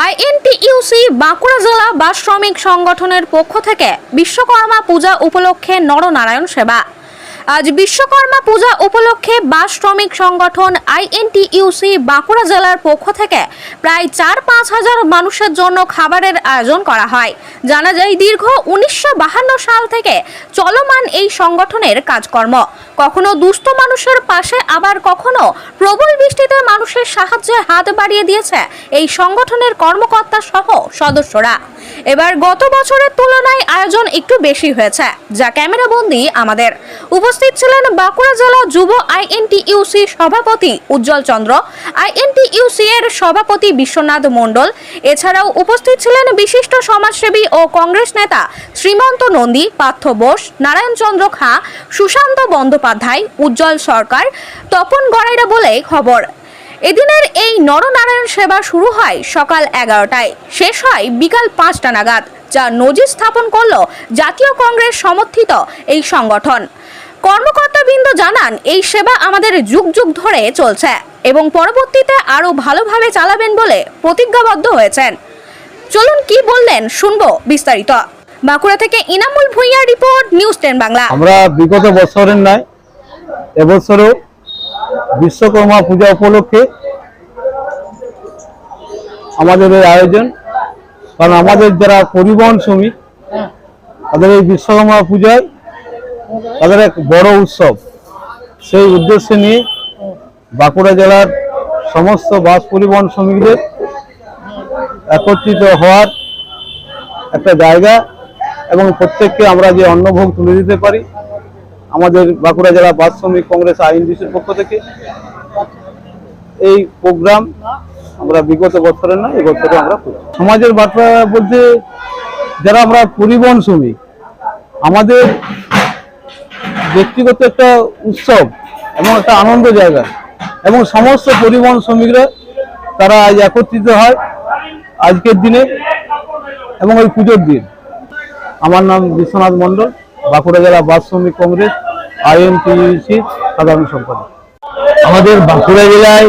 INTUC Bankura জেলা বাস শ্রমিক সংগঠনের পক্ষ থেকে বিশ্বকর্মা পূজা উপলক্ষে নরনারায়ণ সেবা। আজ বিশ্বকর্মা পূজা উপলক্ষে বাস শ্রমিক সংগঠন আইএনটিইউসি বাঁকুড়া জেলার পক্ষ থেকে প্রায় চার পাঁচ হাজার মানুষের জন্য খাবারের আয়োজন করা হয়। জানা যায়, দীর্ঘ উনিশশো সাল থেকে চলমান এই সংগঠনের কাজকর্ম। কখনো দুস্থ মানুষের পাশে, আবার কখনো প্রবল বৃষ্টিতে মানুষের সাহায্যে হাত বাড়িয়ে দিয়েছে এই সংগঠনের কর্মকর্তা সহ সদস্যরা। এবার গত বছরের তুলনায় আয়োজন একটু বেশি হয়েছে, যা ক্যামেরাবন্দি আমাদের। উপস্থিত ছিলেন বাঁকুড়া জেলা যুব আইএনটিইউসি সভাপতি উজ্জ্বল চন্দ্র, আইএনটিইউসি এর সভাপতি বিশ্বনাথ মণ্ডল, এছাড়াও উপস্থিত ছিলেন বিশিষ্ট সমাজসেবী ও কংগ্রেস নেতা শ্রীমন্ত নন্দী, পার্থ বোস, নারায়ণ চন্দ্র খাঁ, সুশান্ত বন্দ্যোপাধ্যায়, উজ্জ্বল সরকার, তপন গড়াইরা বলে খবর। এদিনের এই নরনারায়ণ সেবা শুরু হয় সকাল এগারোটায়। শেষ হয় বিকাল পাঁচটা নাগাদ, যা নজির স্থাপন করল জাতীয় কংগ্রেস সমর্থিত এই সংগঠন। কর্মকর্তাবৃন্দ জানান, এই সেবা আমাদের যুগ যুগ ধরে চলছে এবং পরবর্তীতে আরও ভালোভাবে চালাবেন বলে প্রতিজ্ঞাবদ্ধ হয়েছেন। চলুন কি বললেন শুনব বিস্তারিত। বাঁকুড়া থেকে Inamul Bhuiyan report, news ten Bangla. আমরা বিগত বছরের নয় এবছরও বিশ্বকর্মা পূজা উপলক্ষে আমাদের এই আয়োজন। কারণ আমাদের যারা পরিবহন শ্রমিক, তাদের এই বিশ্বকর্মা পূজায় তাদের এক বড় উৎসব। সেই উদ্দেশ্যে নিয়ে বাঁকুড়া জেলার সমস্ত বাস পরিবহন শ্রমিকদের একত্রিত হওয়ার একটা জায়গা এবং প্রত্যেককে আমরা যে অন্নভোগ তুলে দিতে পারি আমাদের বাঁকুড়া জেলা বাস শ্রমিক কংগ্রেস আইনডিসির পক্ষ থেকে এই প্রোগ্রাম আমরা বিগত বছরের না এই বছরে আমরা সমাজের বার্তা বলতে যারা আমরা পরিবহন শ্রমিক, আমাদের ব্যক্তিগত একটা উৎসব এবং একটা আনন্দ জায়গা এবং সমস্ত পরিবহন শ্রমিকরা তারা আজ একত্রিত হয় আজকের দিনে এবং ওই পুজোর দিন। আমার নাম বিশ্বনাথ মণ্ডল, বাঁকুড়া জেলা বাস শ্রমিক কংগ্রেস। আইএনটিসি সাধারণ সম্পাদক। আমাদের বাঁকুড়া জেলায়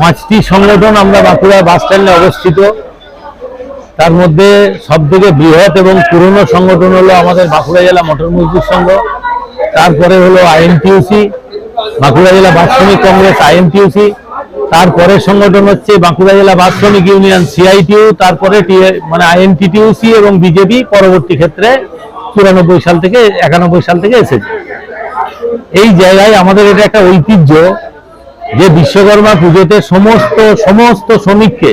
পাঁচটি সংগঠন আমরা বাঁকুড়া বাস স্ট্যান্ডে অবস্থিত। তার মধ্যে সব থেকে বৃহৎ এবং পুরনো সংগঠন হলো আমাদের বাঁকুড়া জেলা মোটর মজদুর সংঘ। তারপরে হলো আইএনটিউসি, বাঁকুড়া জেলা বাস শ্রমিক কংগ্রেস আইএনটিউসি। তারপরের সংগঠন হচ্ছে বাঁকুড়া জেলা বাস শ্রমিক ইউনিয়ন সিআইটিউ। তারপরে মানে আইএনটিটিউসি এবং বিজেপি পরবর্তী ক্ষেত্রে চুরানব্বই সাল থেকে একানব্বই সাল থেকে এসেছে। এই জায়গায় আমাদের এটা একটা ঐতিহ্য যে বিশ্বকর্মা পুজোতে সমস্ত সমস্ত শ্রমিককে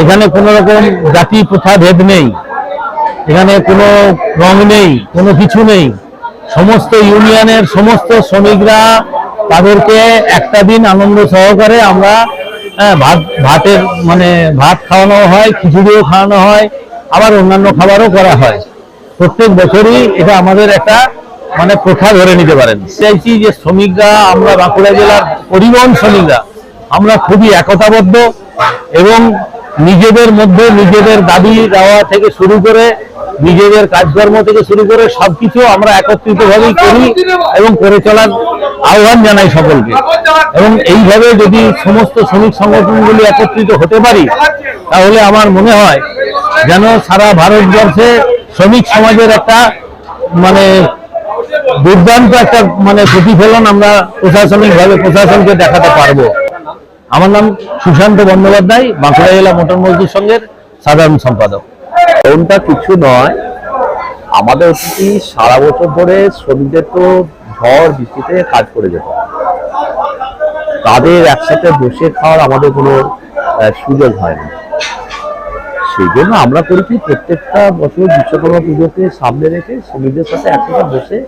এখানে কোনো রকম জাতি প্রথা ভেদ নেই। এখানে কোনো রং নেই কোনো কিছু নেই। সমস্ত ইউনিয়নের সমস্ত শ্রমিকরা তাদেরকে একটা দিন আনন্দ সহকারে আমরা হ্যাঁ, ভাত ভাতের মানে ভাত খাওয়ানো হয় খিচুড়িও খাওয়ানো হয় আবার অন্যান্য খাবারও করা হয়। প্রত্যেক বছরই এটা আমাদের একটা মানে প্রথা ধরে নিতে পারেন। চাইছি যে শ্রমিকরা, আমরা বাঁকুড়া জেলার পরিবহন শ্রমিকরা, আমরা খুবই একতাবদ্ধ এবং নিজেদের মধ্যে নিজেদের দাবি দেওয়া থেকে শুরু করে, নিজেদের কাজকর্ম থেকে শুরু করে সবকিছু আমরা একত্রিত ভাবেই করি এবং করে চলার আহ্বান জানাই সকলকে। এবং এইভাবে যদি সমস্ত শ্রমিক সংগঠনগুলি একত্রিত হতে পারি, তাহলে আমার মনে হয় যেন সারা ভারতবর্ষে শ্রমিক সমাজের একটা মানে দুর্দান্ত একটা মানে প্রতিফলন আমরা প্রশাসনিক ভাবে প্রশাসনকে দেখাতে পারব। আমার নাম সুশান্ত বন্দ্যোপাধ্যায়, বাঁকুড়া জেলা মোটর মজদুর সংঘের সাধারণ সম্পাদক। কারণটা কিছু নয়, আমাদের কি সারা বছর ধরে শ্রমিকদের তো ঝড় বৃষ্টিতে কাজ করে যেত। তাদের একসাথে বসে খাওয়ার আমাদের কোনো সুযোগ হয় না। সেই জন্য আমরা করেছি প্রত্যেকটা বছর বিশ্বকর্মা পুজোকে সামনে রেখে শ্রমিকদের সাথে একসাথে বসে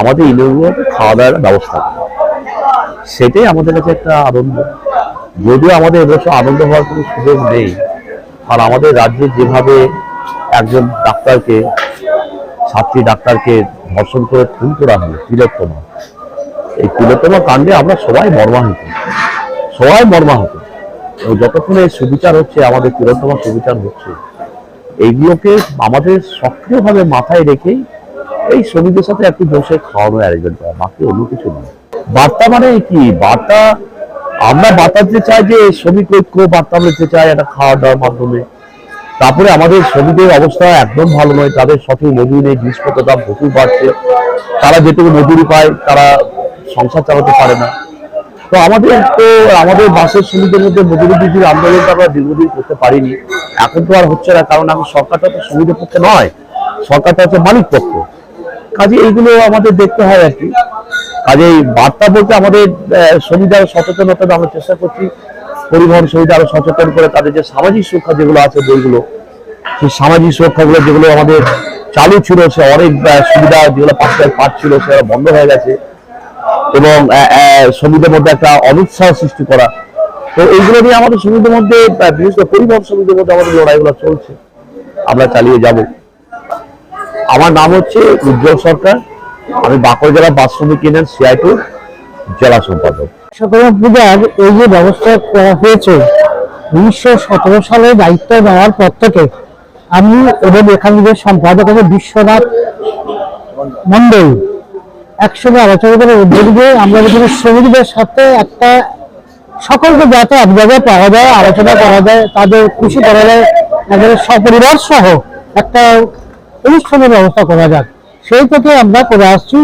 আমাদের ইউনিয়নগুলোতে খাওয়া দাওয়ার ব্যবস্থা করি। সেটাই আমাদের কাছে একটা আনন্দ। যদিও আমাদের এবছর আনন্দ হওয়ার কোনো সুযোগ নেই আর আমাদের রাজ্যে যেভাবে একজন ডাক্তারকে ছাত্রী ডাক্তারকে ধর্ষণ করে খুন করা হলো, তিলোত্তমা। এই তিলোত্তমা কাণ্ডে আমরা সবাই মর্মাহত। সবাই মর্মাহত। যতক্ষণ সুবিচার হচ্ছে, আমাদের তিলোত্তমা সুবিচার হচ্ছে। এইগুলোকে আমাদের সক্রিয়ভাবে মাথায় রেখেই এই শ্রমিকদের সাথে একটু বসে খাওয়ানোর অ্যারেঞ্জমেন্ট করা বাকি অন্য কিছু নয়। বার্তা মানে কি? বার্তা, আমরা বার্তা দিতে চাই যে শ্রমিক ঐক্য, বার্তা দিতে চাই একটা খাওয়া দাওয়ার মাধ্যমে। তারপরে আমাদের শ্রমিকদের অবস্থা একদম ভালো নয়, তাদের সঠিক মজুরি নেই জিনিসপত্র দাম প্রচুর বাড়ছে। তারা যেটুকু মজুরি পায়, তারা সংসার চালাতে পারে না। তো আমাদের তো আমাদের বাসের শ্রমিকদের মধ্যে মজুরি বৃদ্ধির আন্দোলনটা আমরা দীর্ঘদিন করতে পারিনি। এখন তো আর হচ্ছে না কারণ এখন সরকারটা তো শ্রমিকের পক্ষে নয় সরকারটা হচ্ছে মালিক পক্ষ। কাজে এইগুলো আমাদের দেখতে হয় আর কি। কাজে এই বার্তা বলতে আমাদের শ্রমিকদের সচেতনতা আমরা চেষ্টা করছি পরিবহন শ্রমিকদের আরও সচেতন করে তাদের যে সামাজিক সুরক্ষা যেগুলো আছে বইগুলো সেই সামাজিক সুরক্ষাগুলো যেগুলো আমাদের চালু ছিল সে অনেক সুবিধা যেগুলো পাঁচটায় ছিল সেগুলো বন্ধ হয়ে গেছে। এবং শ্রমিকদের মধ্যে একটা অনুৎসাহ সৃষ্টি করা। তো এইগুলো নিয়ে আমাদের শ্রমিকদের মধ্যে বিশেষ করে পরিবহন শ্রমিকদের মধ্যে আমাদের লড়াইগুলো চলছে। আমরা চালিয়ে যাব। আমার নাম হচ্ছে উজ্জ্বল সরকার। আমি বাঁকুড়া জেলা বাস শ্রমিক ইউনিয়ন সিআইটুর জেলা সম্পাদক। বিশ্বকর্মা পূজার এই যে ব্যবস্থা করা হয়েছে, উনিশশো সতেরো সালে দায়িত্ব নেওয়ার পর থেকে আমি এবং এখানে যে সম্পাদক বিশ্বনাথ মন্ডল একসঙ্গে আলোচনা করে উদ্যোগ দিয়ে আমরা যদি শ্রমিকদের সাথে একটা সকলকে যাতে এক জায়গায় পাওয়া যায়, আলোচনা করা যায়, তাদের খুশি করা যায়, তাদের সপরিবার সহ একটা অনুষ্ঠানের ব্যবস্থা করা যাক। সেই থেকে আমরা করে আসছি।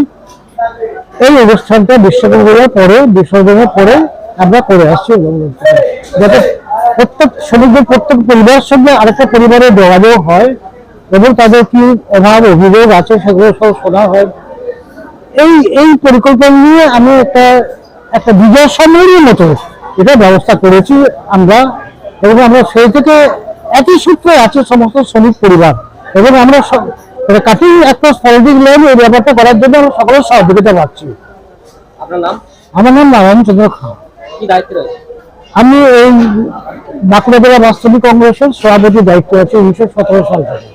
এই অনুষ্ঠানটা বিশ্ববিদ্যালয়ের পরে, বিসর্জনের পরে আমরা করে আসছি যাতে প্রত্যেক শ্রমিকদের, প্রত্যেক পরিবারের সঙ্গে আরেকটা পরিবারের যোগাযোগ হয় এবং তাদের কি অভাব, অভিযোগ আছে সেগুলো সব শোনা হয়। এই এই পরিকল্পনা নিয়ে আমি একটা একটা বিজয় সম্মেলনের মতো এটা ব্যবস্থা করেছি আমরা। এবং আমরা সেই থেকে একই সূত্রে আছে সমস্ত শ্রমিক পরিবার। এবং আমরা কাটিং একটা পলিটিক লাইন এই ব্যাপারটা করার জন্য আমরা সকলের সহযোগিতা পাচ্ছি। আপনার নাম? আমার নাম নারায়ণ চন্দ্র খাঁ। কি দায়িত্বে রয়েছে? আমি এই বাঁকুড়া জেলা বাস্তবিক কংগ্রেসের সভাপতি দায়িত্ব আছে উনিশশো সতেরো সাল থেকে।